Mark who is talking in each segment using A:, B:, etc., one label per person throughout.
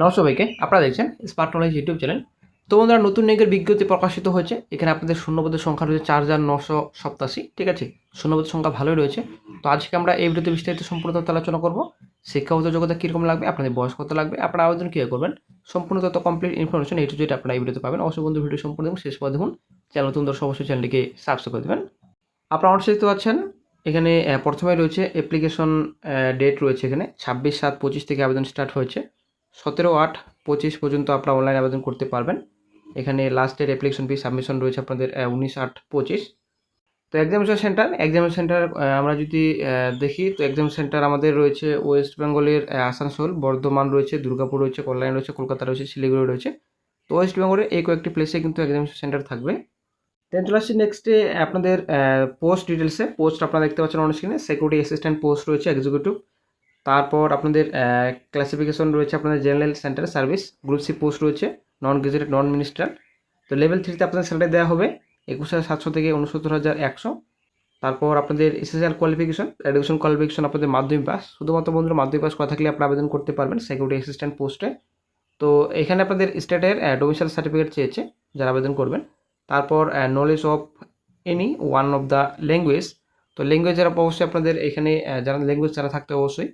A: নমস্কার সবাইকে আপনারা দেখছেন স্মার্ট নলেজ ইউটিউব চ্যানেল তো বন্ধুরা, নতুন নিয়োগের বিজ্ঞপ্তি প্রকাশিত হয়েছে। এখানে আপনাদের শূন্যপদের সংখ্যা রয়েছে চার হাজার নশো সপ্তাশি, ঠিক আছে? শূন্যপদের সংখ্যা ভালোই রয়েছে। তো আজকে আমরা এই ভিডিওতে বিস্তারিত সম্পূর্ণ তথ্য আলোচনা করব। শিক্ষাগত যোগ্যতা কীরকম লাগবে? আপনাদের বয়স কত লাগবে? আপনারা আবেদন কীভাবে করবেন? সম্পূর্ণ তথ্য complete information A to Z আপনারা এই ভিডিওতে পাবেন। অবশ্যই বন্ধু ভিডিও সম্পূর্ণ দেখুন, শেষ পর দেখুন। চ্যানেল নতুন দর্শক, অবশ্যই চ্যানেলটিকে সাবস্ক্রাইব করে দেবেন। আপনারা অবশ্যই দেখতে পাচ্ছেন, এখানে প্রথমে রয়েছে অ্যাপ্লিকেশন ডেট রয়েছে এখানে। ছাব্বিশ সাত পঁচিশ থেকে আবেদন স্টার্ট হয়েছে। সতেরো আট পঁচিশ পর্যন্ত আপনারা অনলাইন আবেদন করতে পারবেন। এখানে লাস্টের অ্যাপ্লিকেশন ফি সাবমিশন রয়েছে আপনাদের উনিশ আট পঁচিশ। তো এক্সামিনেশন সেন্টার এক্সামিনেশন সেন্টার আমরা যদি দেখি, তো এক্সাম সেন্টার আমাদের রয়েছে ওয়েস্ট বেঙ্গলের আসানসোল, বর্ধমান রয়েছে, দুর্গাপুর রয়েছে, কল্যাণ রয়েছে, কলকাতা রয়েছে, শিলিগুড়ি রয়েছে। তো ওয়েস্ট বেঙ্গলের এই কয়েকটি প্লেসে কিন্তু এক্সামিনেশন সেন্টার থাকবে। দেন চলে আসছি নেক্সটে আপনাদের পোস্ট ডিটেলসে পোস্ট আপনারা দেখতে পাচ্ছেন অন স্ক্রিনে সিকিউরিটি অ্যাসিস্ট্যান্ট পোস্ট রয়েছে এক্সিকিউটিভ তারপর আপনাদের ক্লাসিফিকেশন রয়েছে আপনাদের general centre service group C post রয়েছে নন গেজেটেড নন মিনিস্টার তো লেভেল থ্রিতে আপনাদের স্যালারি দেওয়া হবে একুশ হাজার সাতশো থেকে উনসত্তর হাজার একশো। তারপর আপনাদের এসএসএল কোয়ালিফিকেশন এডুকেশন কোয়ালিফিকেশন আপনাদের মাধ্যমিক পাস শুধুমাত্র বন্ধুরা, মাধ্যমিক পাস করা থাকলে আপনারা আবেদন করতে পারবেন সিকিউরিটি অ্যাসিস্ট্যান্ট পোস্টে তো এখানে আপনাদের স্টেটের ডোমিসাইল সার্টিফিকেট চেয়েছে, যারা আবেদন করবেন। তারপর knowledge of any one of the language তো ল্যাঙ্গুয়েজ যারা অবশ্যই আপনাদের এখানে যারা ল্যাঙ্গুয়েজ যারা থাকতে অবশ্যই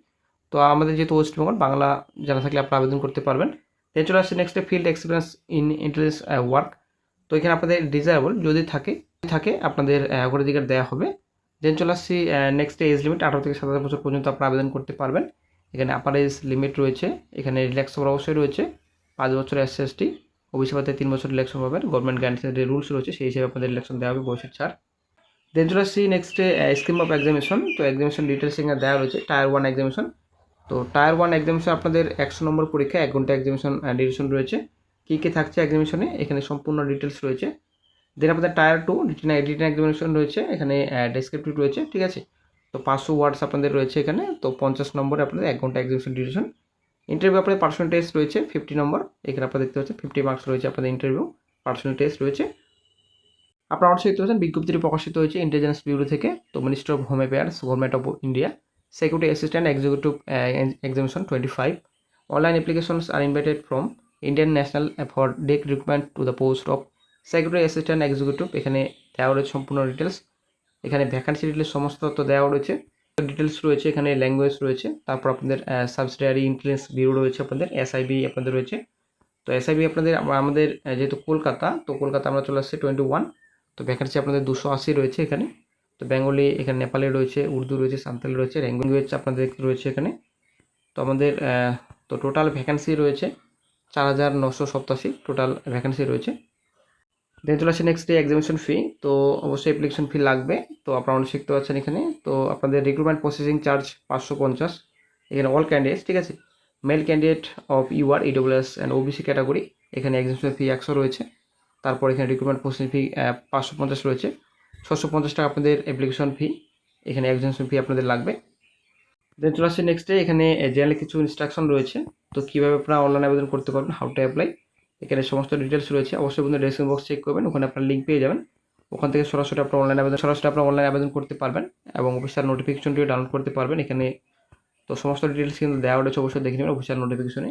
A: তো আমাদের যেহেতু ওয়েস্ট বেঙ্গল বাংলা যারা থাকলে আপনারা আবেদন করতে পারবেন। দেন চলে আসছে নেক্সটে field experience in intelligence work তো এখানে আপনাদের ডিজায়ারেবল যদি থাকে থাকে আপনাদের আহ, অগ্রাধিকার দেওয়া হবে। দেন চলে আসছি নেক্সট এজ লিমিট আঠারো থেকে সাতাশ বছর পর্যন্ত আপনারা আবেদন করতে পারবেন। এখানে আপার এজ লিমিট রয়েছে এখানে রিল্যাক্স হওয়ার অবশ্যই রয়েছে। পাঁচ বছর এস এস টি অভিষেকাতে তিন বছর ইলেকশন পাবেন গভর্নমেন্ট গ্যারান্টিসের যে রুলস রয়েছে সেই হিসেবে আপনাদের রিল্যাকশন দেওয়া হবে বয়সের ছাড়। দেন চলে আসছি নেক্সটে স্কিম অফ এক্সামিনেশন তো এক্সামিনেশন ডিটেলস এখানে দেওয়া রয়েছে টায়ার ওয়ান এক্সামিনেশন তো টায়ার ওয়ান এক্সামিনেশন আপনাদের একশো নম্বর পরীক্ষা, এক ঘণ্টা এক্সামিনেশন ডিউরেশন রয়েছে। কী কী থাকছে এক্সামিনেশনে এখানে সম্পূর্ণ ডিটেলস রয়েছে। দেন আপনাদের tier two written written examination রয়েছে। এখানে ডেসক্রিপটিভ রয়েছে, ঠিক আছে? তো পাঁচশো ওয়ার্ডস আপনাদের রয়েছে এখানে। তো পঞ্চাশ নম্বরে আপনাদের এক ঘণ্টা এক্সামিনেশন ডিউরেশন ইন্টারভিউ আপনাদের পার্সোনাল টেস্ট রয়েছে ফিফটি নম্বর। এখানে আপনারা দেখতে পাচ্ছেন ফিফটি মার্কস রয়েছে আপনাদের ইন্টারভিউ পার্সোনাল টেস্ট রয়েছে। আপনারা অবশ্যই দেখতে পাচ্ছেন, বিজ্ঞপ্তিটি প্রকাশিত হয়েছে ইন্টেলিজেন্স ব্যুরো থেকে, তো minister of home affairs government of India security assistant executive examination twenty five online applications R invited from Indian national for direct recruitment to the post of security assistant executive এখানে দেওয়া রয়েছে সম্পূর্ণ details এখানে vacancy details সমস্ত তথ্য দেওয়া রয়েছে। Details রয়েছে, এখানে ল্যাঙ্গুয়েজ রয়েছে, তারপর আপনাদের সাবসিডিয়ারি ইন্টেলিজেন্স ব্যুরো রয়েছে আপনাদের এসআইবি আপনাদের রয়েছে। তো এসআইবি আপনাদের, আম- আমাদের যেহেতু কলকাতা, তো কলকাতা আমরা চলে আসছি টোয়েন্টি ওয়ান তো ভ্যাকান্সি আপনাদের দুশো আশি রয়েছে এখানে। তো বেঙ্গলি এখানে নেপালি রয়েছে, উর্দু রয়েছে সান্তালি রয়েছে ল্যাঙ্গুয়েজ আপনাদের রয়েছে এখানে। তো আমাদের তো টোটাল ভ্যাকান্সি রয়েছে চার হাজার নশো সপ্তাশি টোটাল ভ্যাকান্সি রয়েছে। দেন চলে আসছে নেক্সট ডে এক্সামিনেশন ফি তো অবশ্যই অ্যাপ্লিকেশন ফি লাগবে। তো আপনারা অনেক শিখতে পাচ্ছেন এখানে, তো আপনাদের রিক্রুটমেন্ট প্রসেসিং চার্জ পাঁচশো পঞ্চাশ। এখানে অল ক্যান্ডিডেটস ঠিক আছে? Male candidate of UR EWS and OBC category এখানে এক্সামিনেশন ফি একশো রয়েছে। তারপর এখানে রিক্রুটমেন্ট প্রসেসিং ফি পাঁচশো পঞ্চাশ রয়েছে। ছশো পঞ্চাশ টাকা আপনাদের অ্যাপ্লিকেশন ফি এখানে এক্সামিনেশন ফি আপনাদের লাগবে। দেন চলে আসছে নেক্সট ডে এখানে জেনারেল কিছু ইনস্ট্রাকশন রয়েছে। তো কীভাবে আপনারা অনলাইন আবেদন করতে পারবেন হাউ টু অ্যাপ্লাই এখানে সমস্ত ডিটেলস রয়েছে। অবশ্যই বন্ধু ডেসক্রিপশন বক্স চেক করবেন, ওখানে আপনার লিঙ্ক পেয়ে যাবেন। ওখান থেকে সরাসরি আপনার অনলাইন আবেদন, সরাসরি আপনার অনলাইন আবেদন করতে পারবেন এবং অফিসিয়াল নোটিফিকেশনটিও ডাউনলোড করতে পারবেন। এখানে তো সমস্ত ডিটেলস কিন্তু দেওয়া রয়েছে, অবশ্যই দেখে নেবেন অফিসিয়াল নোটিফিকেশনে